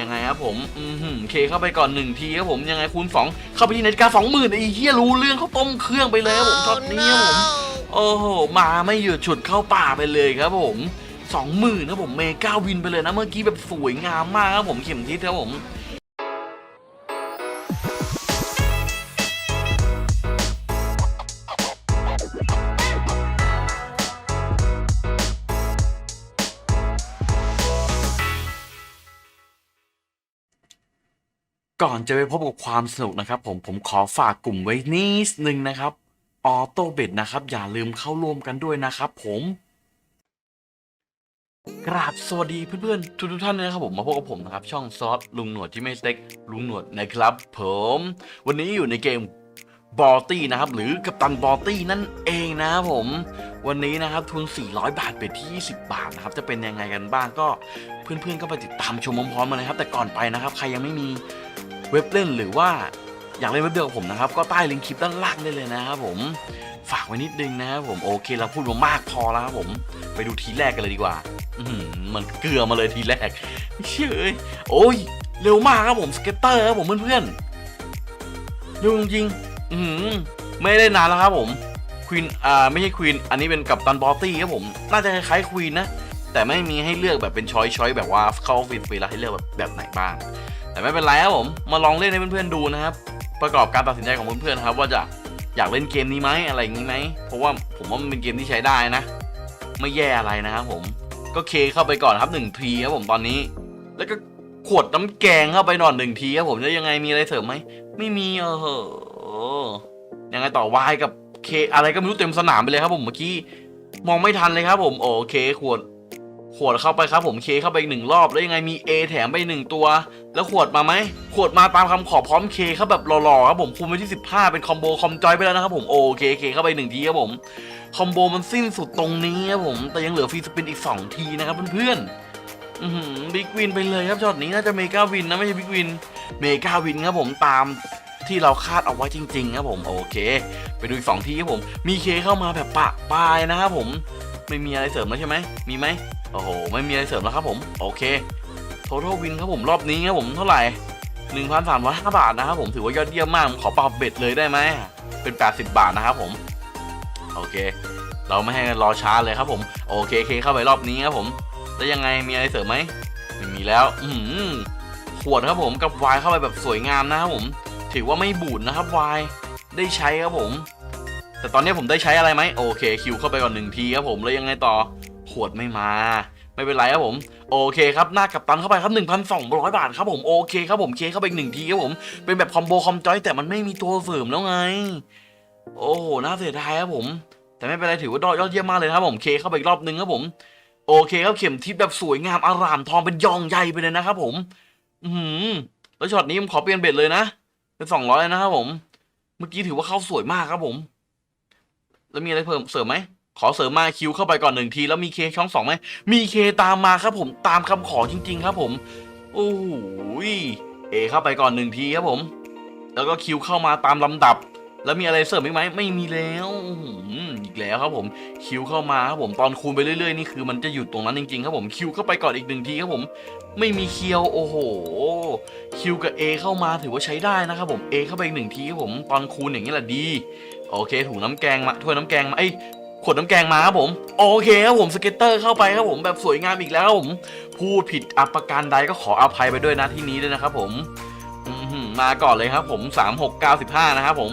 ยังไงครับผมอืมหืมเคเข้าไปก่อนหนึ่งทีครับผมยังไงคูณสองเข้าไปที่นาฬิกาสองหมื่นไอ้เหี้ยรู้เรื่องเขาต้มเครื่องไปเลยครับผมช็อตนี้ครับผมโอ้โหมาไม่หยุดฉุดเข้าป่าไปเลยครับผมสองหมื่นครับผมเมกาวินไปเลยนะเมื่อกี้แบบสวยงามมากครับผมเข็มทิศครับผม ก่อนจะไปพบกับความสนุกนะครับ ผมผมขอฝากกลุ่มไว้นิดนึงนะครับออโต้เบ็ดนะครับ อย่าลืมเข้าร่วมกันด้วยนะครับ ผมกราบสวัสดีเพื่อนๆทุกๆท่านนะครับผมมาพบกับผมนะครับ ช่องซอสลุงหนวดที่ไม่สเต็กลุงหนวดนะครับ ผม วันนี้อยู่ในเกมบอตี้นะครับ หรือกัปตันบอตี้นั่นเองนะครับผม วันนี้นะครับทุน 400 บาทเป็ดที่ 20 บาทนะครับ จะเป็นยังไงกันบ้างก็เพื่อนๆก็ไปติดตามชมพร้อมๆกันนะครับ แต่ก่อนไปนะครับ ใครยังไม่มี เว็บเล่นหรือว่าอยากเล่นเว็บเดียวกับผมนะครับ ก็ใต้ลิงก์คลิปด้านล่างได้เลยนะครับผมฝากไว้นิดนึงนะครับผมโอเคเราพูดมามากพอแล้วครับผมไปดูทีแรกกันเลยดีกว่า อืมันเกลือมาเลยทีแรกเชื่อเอ้ยโอ้ยเร็วมากครับผมสเก็ตเตอร์ครับผมเพื่อนๆเร็วจริงๆอืมไม่ได้นานแล้วครับผมควีนอ่าไม่ใช่ควีนอันนี้เป็นกัปตันบอตตี้ครับผมน่าจะคล้ายๆควีนนะแต่ไม่มีให้เลือกแบบเป็นช้อยช้อยแบบว่าเข้าฟินฟรีแล้วให้เลือกแบบแบบไหนบ้าง แต่ไม่เป็นไรครับผมมาลองเล่นให้เพื่อนๆดูนะครับ ประกอบการตัดสินใจของเพื่อนๆครับว่าจะอยากเล่นเกมนี้ไหมอะไรอย่างนี้ไหมเพราะว่าผมว่ามันเป็นเกมที่ใช้ได้นะ ไม่แย่อะไรนะครับผมก็เคเข้าไปก่อนครับหนึ่งทีครับผมตอนนี้ แล้วก็ขวดน้ำแกงเข้าไปหน่อนหนึ่งทีครับผมแล้วยังไงมีอะไรเสริมไหมไม่มีเออยังไงต่อวายกับเคอะไรก็ไม่รู้เต็มสนามไปเลยครับผมเมื่อกี้มองไม่ทันเลยครับผมโอเคขวด ขวดเข้าไปครับผมเคเข้าไปอีกหนึ่งรอบแล้วยังไงมี A แถมไปหนึ่งตัว แล้วขวดมาไหมขวดมาตามคำขอพร้อมเคเข้าแบบหล่อๆครับผมคุมไปที่ 15 เป็นคอมโบคอมจอยไปแล้วนะครับผมโอเคเคเข้าไปหนึ่งทีครับผมคอมโบมันสิ้นสุดตรงนี้ครับผมแต่ยังเหลือฟรีสปินอีก 2 ทีนะครับเพื่อนๆบิ๊กวินไปเลยครับช็อตนี้น่าจะเมกาวินนะไม่ใช่บิ๊กวินเมกาวินครับผมตามที่เราคาดเอาไว้จริงๆครับผมโอเค ไปดูอีกสองทีครับผม มีเคเข้ามาแบบปะปลายนะครับผม ไม่มีอะไรเสริมแล้วใช่ไหมมีไหม โอ้โห ไม่มีอะไรเสริมแล้วครับผม โอเค total win ครับผมรอบนี้ครับผมเท่าไหร่1,305บาทนะครับผมถือว่ายอดเยี่ยมมากขอปรับเบ็ดเลยได้ไหมเป็น 80 บาทนะครับผมโอเค เราไม่ให้รอช้าเลยครับผม โอเคเคเข้าไปรอบนี้ครับผมแล้วยังไงมีอะไรเสริมไหมไม่มีแล้ว อือหือขวดครับผมกับวายเข้าไปแบบสวยงามนะครับผม ถือว่าไม่บูดนะครับวายได้ใช้ครับผม แต่ตอนนี้ผมได้ใช้อะไรไหมโอเคคิวเข้าไปก่อนหนึ่งทีครับผมแล้วยังไงต่อ ขวดไม่มา ไม่เป็นไรครับผม โอเคครับหน้ากับตันเข้าไปครับ 1,200 บาทครับผมโอเคครับผมเคเข้าไปอีกหนึ่งทีครับผม เป็นแบบคอมโบคอมจอยแต่มันไม่มีตัวเสริมแล้วไง โอ้โหน่าเสียดายครับผม แต่ไม่เป็นไรถือว่ายอดเยี่ยมมากเลยครับผมเคเข้าไปอีกรอบนึงครับผม โอเคครับเข็มทิศแบบสวยงามอารามทองเป็นยองใหญ่ไปเลยนะครับผม อือหือแล้วช็อตนี้ผมขอเปลี่ยนเบ็ดเลยนะเป็นสองร้อยนะครับผม เมื่อกี้ถือว่าเข้าสวยมากครับผม แล้วมีอะไรเพิ่มเสริมไหม ขอเสริมมาคิวเข้าไปก่อนหนึ่งที แล้วมีเคช่องสองไหมมีเคตามมาครับผมตามคำขอจริง ๆ ครับผมโอ้โหเอเข้าไปก่อนหนึ่งทีครับผม แล้วก็คิวเข้ามาตามลำดับ แล้วมีอะไรเสริมอีกไหมไม่มีแล้วอีกแล้วครับผมคิวเข้ามาครับผมตอนคูณไปเรื่อยๆนี่คือมันจะหยุดตรงนั้นจริงๆครับผมคิวเข้าไปก่อนอีกหนึ่งทีครับผม ไม่มีเคียวโอ้โหคิวกับ A เข้ามาถือว่าใช้ได้นะครับผม A เข้าไปอีกหนึ่งทีครับผมตอนคูณอย่างนี้แหละดีโอเคถุงน้ำแกงมาถ้วยน้ำแกงมาไอ้ ขวดน้ำแกงมาครับผม โอเคครับผมสเก็ตเตอร์เข้าไปครับผมแบบสวยงามอีกแล้วครับผม พูดผิดอัปการใดก็ขออภัยไปด้วยนะที่นี้ด้วยนะครับผมมาก่อนเลยครับผมสามหกเก้าสิบห้านะครับผม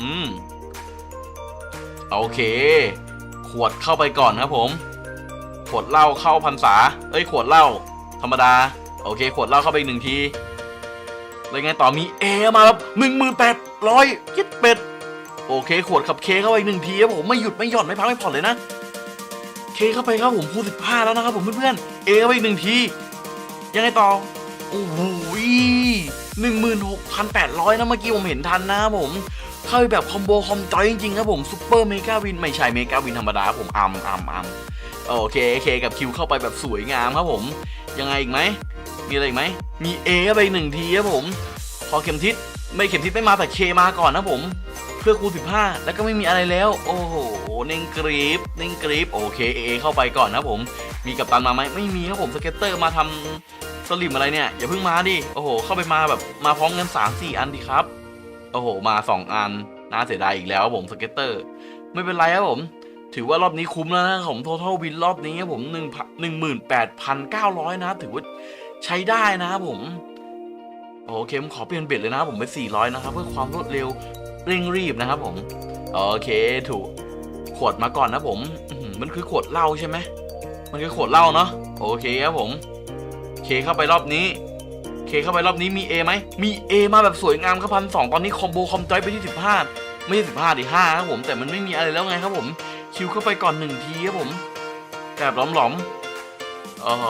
อืม โอเค ขวดเข้าไปก่อนครับผม ขวดเหล้าเข้าพรรษา เอ้ย ขวดเหล้าธรรมดา โอเค ขวดเหล้าเข้าไปอีกหนึ่งทีแล้วไงต่อมีเอมาแบบหนึ่งหมื่นแปดร้อยยิดเป็ด โอเคขวดขับเคเข้าไปหนึ่งทีครับผมไม่หยุดไม่หย่อนไม่พักไม่ผ่อนเลยนะ เคเข้าไปครับผมคูณสิบห้าแล้วนะครับผมเพื่อนๆเอเข้าไปอีกหนึ่งทียังไงต่อโอ้โหหนึ่งหมื่นหกพันแปดร้อยนะเมื่อกี้ผมเห็นทันนะครับผมเข้าไปแบบคอมโบคอมจอยจริงๆครับผมซุปเปอร์เมกาวินไม่ใช่เมกาวินธรรมดาครับผมอัมอัมอัมโอเคเคกับคิวเข้าไปแบบสวยงามครับผม ยังไงอีกไหมมีอะไรอีกไหมมีเอเข้าไปหนึ่งทีครับผม พอเข็มทิศไม่เข็มทิศไม่มาแต่เคมาก่อนนะผม เพื่อคูณ15 แล้วก็ไม่มีอะไรแล้ว โอ้โหเน่งกรีฟเน่งกรีฟโอเคเอเข้าไปก่อนนะผม มีกัปตันมาไหมไม่มีครับผมสเก็ตเตอร์มาทสลิมอะไรเนี่ย อย่าเพิ่งมาดิ โอ้โห เข้าไปมาแบบมาพร้อมกันสามสี่อันดิครับ โอ้โห มาสองอัน น่าเสียดายอีกแล้วผมสเก็ตเตอร์ ไม่เป็นไรครับผม ถือว่ารอบนี้คุ้มแล้วนะผม total win รอบนี้ครับผมหนึ่งหนึ่งหมื่นแปดพันเก้าร้อยนะ ถือว่าใช้ได้นะครับผมโอเคผมขอเปลี่ยนเบ็ดเลยนะผมไปสี่ร้อยนะครับ เพื่อความรวดเร็ว เร่งรีบนะครับผม โอเคถูกขวดมาก่อนนะผมมันคือขวดเหล้าใช่ไหมมันคือขวดเหล้าเนาะโอเคครับผมเคเข้าไปรอบนี้ เคเข้าไปรอบนี้มี A ไหมมี A มาแบบสวยงามครับพันสองตอนนี้คอมโบคอมจอยไปที่สิบห้าไม่ใช่สิบห้าดิห้าครับผมแต่มันไม่มีอะไรแล้วไงครับผม คิวเข้าไปก่อนหนึ่งทีครับผมแบบหลอมๆโอ้โห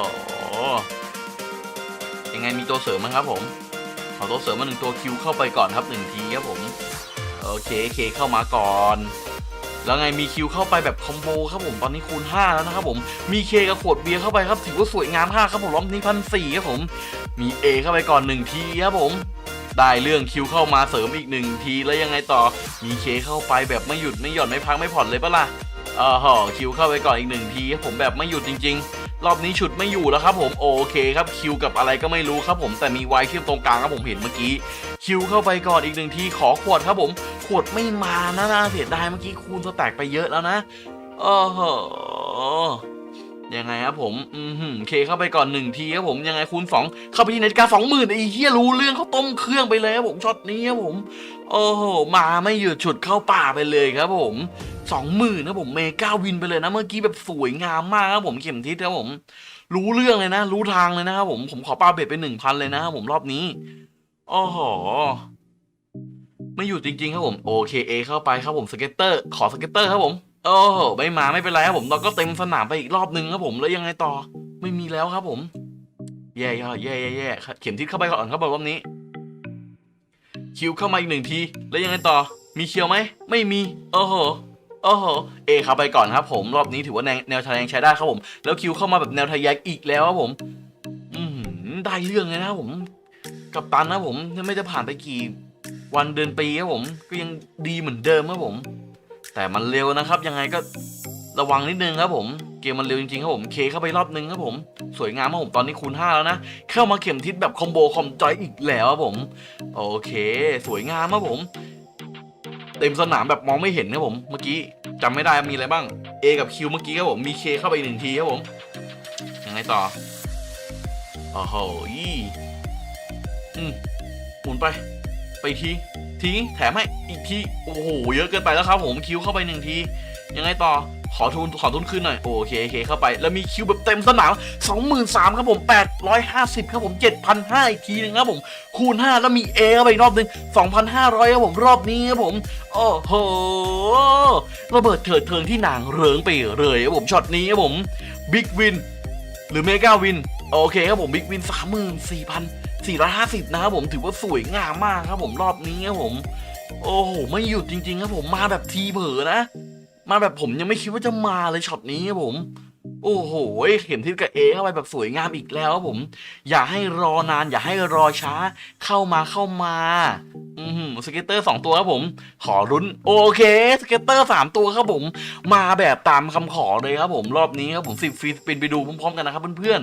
ยังไงมีตัวเสริมไหมครับผมขอตัวเสริมมาหนึ่งตัวคิวเข้าไปก่อนครับหนึ่งทีครับผม โอเคเคเข้ามาก่อนแล้วไงมีคิวเข้าไปแบบคอมโบครับผมตอนนี้คูณ 5 แล้วนะครับผมมีเคกับขวดเบียร์เข้าไปครับถือว่าสวยงามมากครับผมรอบนี้พันสี่ครับผม มี A เข้าไปก่อนหนึ่งทีครับผม ได้เรื่องคิวเข้ามาเสริมอีกหนึ่งทีแล้วยังไงต่อมีเคเข้าไปแบบไม่หยุดไม่หย่อนไม่พักไม่ผ่อนเลยปะล่ะอ๋อหอคิวเข้าไปก่อนอีกหนึ่งทีครับผมแบบไม่หยุดจริง ๆ รอบนี้ฉุดไม่อยู่แล้วครับผมโอเคครับคิวกับอะไรก็ไม่รู้ครับผมแต่มีไวเชื่อมตรงกลางครับผมเห็นเมื่อกี้คิวเข้าไปก่อนอีกหนึ่งทีขอขวดครับผม ขวดไม่มานะน่าเสียดายเมื่อกี้คูณสแต็กไปเยอะแล้วนะโอ้โหยังไงครับผม อืมเคเข้าไปก่อนหนึ่งทีครับผม ยังไงคูณสองเข้าไปที่นาฬิกาสองหมื่นไอ้เหี้ยรู้เรื่องเขาต้มเครื่องไปเลยครับผมช็อตนี้ครับผม โอ้โห มาไม่หยุดฉุดเข้าป่าไปเลยครับผม สองหมื่นครับผมเมกาวินไปเลยนะ เมื่อกี้แบบสวยงามมากครับผมเข็มทิศครับผม รู้เรื่องเลยนะ รู้ทางเลยนะครับผมผมขอปาเบ็ดไปหนึ่งพันเลยนะครับผมรอบนี้โอ้โหไม่อยู่จริงๆครับผมโอเคเอเข้าไปครับผมสเก็ตเตอร์ขอสเก็ตเตอร์ครับผมโอ้โหไม่มาไม่เป็นไรครับผมเราก็เต็มสนามไปอีกรอบนึงครับผมแล้วยังไงต่อ ไม่มีแล้วครับผม แย่ๆแย่แย่แย่เข็มทิศเข้าไปก่อนครับผมรอบนี้ คิวเข้ามาอีกหนึ่งทีแล้วยังไงต่อ มีเคียวไหมไม่มีโอ้โห โอ้โห เอเข้าไปก่อนครับผม รอบนี้ถือว่าแนวแนวทะแยงใช้ได้ครับผม แล้วคิวเข้ามาแบบแนวทะแยงอีกแล้วครับผม อือหือได้เรื่องเลยนะครับผม กับตันนะผมไม่จะผ่านไปกี่วันเดือนปีครับผม ก็ยังดีเหมือนเดิมครับผม แต่มันเร็วนะครับ ยังไงก็ระวังนิดนึงครับผม เกมมันเร็วจริงๆครับผม เคเข้าไปรอบนึงครับผม สวยงามครับผมตอนนี้คูณ5แล้วนะ เข้ามาเข็มทิศแบบคอมโบคอมจอยอีกแล้วครับผม โอเค สวยงามครับผม เต็มสนามแบบมองไม่เห็นครับผมเมื่อกี้จำไม่ได้มีอะไรบ้าง A กับ Q เมื่อกี้ครับผมมี K เข้าไปอีกหนึ่งทีครับผมยังไงต่อโอ้โหยี่อืมหมุนไป ไปอีทีทีแถมให้อีกทีโอ้โหเยอะเกินไปแล้วครับผมคิวเข้าไปหนึ่งทียังไงต่อ ขอทุนขอทุนขึ้นหน่อยโอเคโอเคเข้าไป แล้วมีคิวแบบเต็มสนาม23,000ครับผม 850ครับผม7,500อีกทีหนึงครับผม คูณ 5 แล้วมี A เข้าไปอีกรอบหนึ่ง2,500ครับผมรอบนี้ครับผม โอ้โหระเบิดเถิดเทิงที่หนางเริงไปเลยครับผมช็อตนี้ครับผมบิ๊กวินหรือเมกาวินโอเคครับผมบิ๊กวิน34,450นะครับผมถือว่าสวยงามมากครับผมรอบนี้ครับผม โอ้โห ไม่หยุดจริง ๆ ครับผมมาแบบทีเผลอนะ มาแบบผมยังไม่คิดว่าจะมาเลยช็อตนี้ครับผม โอ้โหเข็มทิศกับเอเข้าไปแบบสวยงามอีกแล้วครับผม อย่าให้รอนาน อย่าให้รอช้า เข้ามาเข้ามาอืมสเก็ตเตอร์สองตัวครับผม ขอรุ้นโอเคสเก็ตเตอร์สามตัวครับผม มาแบบตามคำขอเลยครับผมรอบนี้ครับผมสิบฟรีสปินไปดูพร้อมๆกันนะครับเพื่อน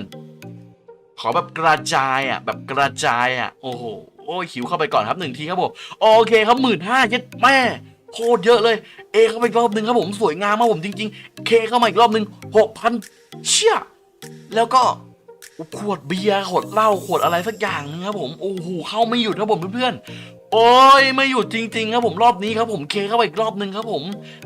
ๆขอแบบกระจายอะ แบบกระจายอะโอ้โหโอ้ยหิวเข้าไปก่อนครับหนึ่งทีครับผมโอเคครับหมื่นห้าย็ดแม่โคตรเยอะเลย เอเข้าไปอีกรอบหนึ่งครับผมสวยงามมากผมจริง ๆ เคเข้ามาอีกรอบหนึ่งหกพันเชี่ยแล้วก็ขวดเบียร์ขวดเหล้าขวดอะไรสักอย่างนึงครับผมโอ้โหเข้าไม่หยุดครับผมเพื่อนๆโอ้ยไม่หยุดจริงๆครับผมรอบนี้ครับผมเคเข้าไปอีกรอบหนึ่งครับผม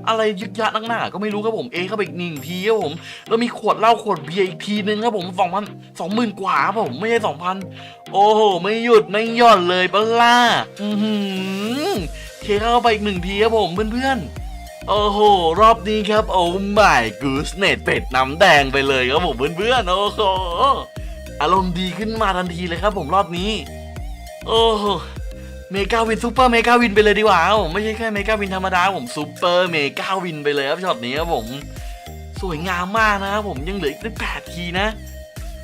อะไรยึกยักนักหนาก็ไม่รู้ครับผมเอเข้าไปอีกหนึ่งทีครับผมแล้วมีขวดเหล้าขวดเบียร์อีกทีนึงครับผมสองพันสองหมื่นกว่าครับผมไม่ใช่สองพันโอ้โหไม่หยุดไม่หย่อนเลยปะล่ะอือหือเคเข้าไปอีกหนึ่งทีครับผมเพื่อนๆ โอ้โห รอบนี้ครับ โอ้ my goodness เป็ดน้ำแดงไปเลยครับผมเพื่อนๆ โอ้โห อารมณ์ดีขึ้นมาทันทีเลยครับผมรอบนี้ โอ้โห เมกาวินซูเปอร์เมกาวินไปเลยดีกว่าผมไม่ใช่แค่เมกาวินธรรมดาผมซูเปอร์เมกาวินไปเลยครับช็อตนี้ครับผม สวยงามมากนะครับผมยังเหลืออีกตั้งแปดทีนะ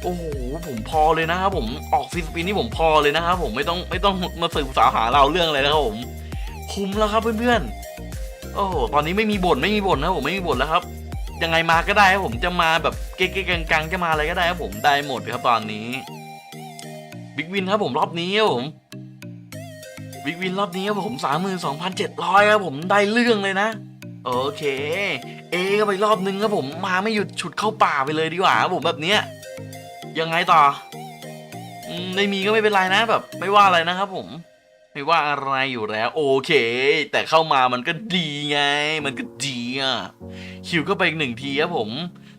โอ้โห ผมพอเลยนะครับผมออกฟิสปินนี่ผมพอเลยนะครับผมไม่ต้องไม่ต้องมาสืบสาวหาเราเรื่องอะไรนะครับผม คุ้มแล้วครับเพื่อนๆ โอ้โหตอนนี้ไม่มีบ่นไม่มีบ่นนะผมไม่มีบ่นแล้วครับ ยังไงมาก็ได้ครับผมจะมาแบบเก๊กๆกังๆจะมาอะไรก็ได้ครับผมได้หมดครับตอนนี้บิ๊กวินครับผมรอบนี้ครับผมบิ๊กวินรอบนี้ครับผมสามหมื่นสองพันเจ็ดร้อยครับผมได้เรื่องเลยนะโอเค เอก็ไปรอบนึงครับผมมาไม่หยุดฉุดเข้าป่าไปเลยดีกว่าครับผมแบบเนี้ยยังไงต่อไม่มีก็ไม่เป็นไรนะแบบ ไม่ว่าอะไรนะครับผม ไม่ว่าอะไรอยู่แล้ว โอเค แต่เข้ามามันก็ดีไง มันก็ดีอะคิวก็ไปอีกหนึ่งทีครับผม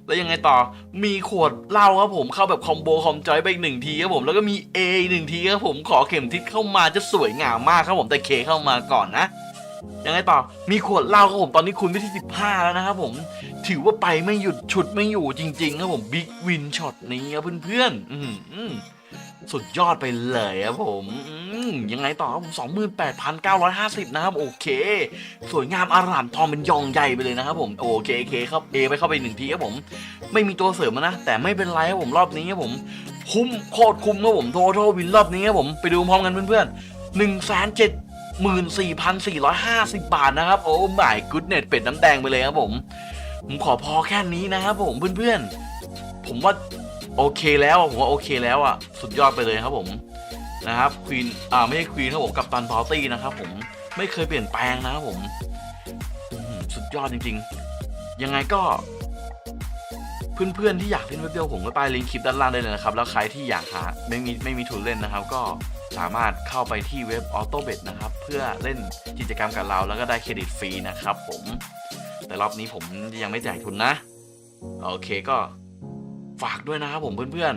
แล้วยังไงต่อมีขวดเหล้าครับผมเข้าแบบคอมโบคอมจอยไปอีกหนึ่งทีครับผมแล้วก็มี A อหนึ่งทีครับผมขอเข็มทิศเข้ามาจะสวยงามมากครับผมแต่เคเข้ามาก่อนนะยังไงต่อ มีขวดเหล้าครับผม ตอนนี้คุณไปที่15แล้วนะครับผม ถือว่าไปไม่หยุดฉุดไม่อยู่จริง ๆ ครับผม บิ๊กวินช็อตนี้ครับเพื่อนๆสุดยอดไปเลยครับผมอืม ยังไงต่อครับผม28,950นแปดพันเก้าร้อยห้าสิบนะครับโอเค สวยงามอารามทองเป็นยองใหญ่ไปเลยนะครับผมโอเคโอเคครับเอไปเข้าไปหนึ่งทีครับผมไม่มีตัวเสริมนะ แต่ไม่เป็นไรครับผมรอบนี้ครับผมคุ้มโคตรคุ้มครับผมโททอวินรอบนี้ครับผมไปดูพร้อมกันเพื่อนๆหนึ่งแสนเจ็ด14,450บบาทนะครับโอ้ my goodness เป็ดน้ำแดงไปเลยครับผมผมขอพอแค่นี้นะครับผมเพื่อนๆผมว่าโอเคแล้วผมว่าโอเคแล้วอะสุดยอดไปเลยครับผม นะครับควีนอ่าไม่ใช่ควีนครับผมกับตันพาวตี้นะครับผมไม่เคยเปลี่ยนแปลงนะครับผมสุดยอดจริง ๆ ยังไงก็ เพื่อนๆที่อยากเล่นเว็บเดียวผมก็ใต้ลิงก์คลิปด้านล่างได้เลยนะครับ แล้วใครที่อยากหาไม่มีไม่มีทุนเล่นนะครับ ก็สามารถเข้าไปที่เว็บ AutoBet นะครับ เพื่อเล่นกิจกรรมกับเรา แล้วก็ได้เครดิตฟรีนะครับ ผม แต่รอบนี้ผมยังไม่แจกทุนนะ โอเคก็ฝากด้วยนะครับผมเพื่อน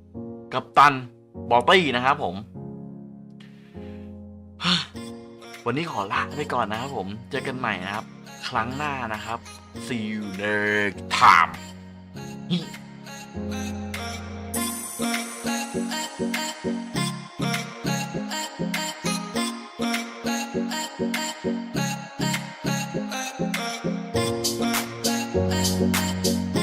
ๆ กับตัน บอตตี้นะครับผม วันนี้ขอลาไปก่อนนะครับผม เจอกันใหม่นะครับ ครั้งหน้านะครับ see you next time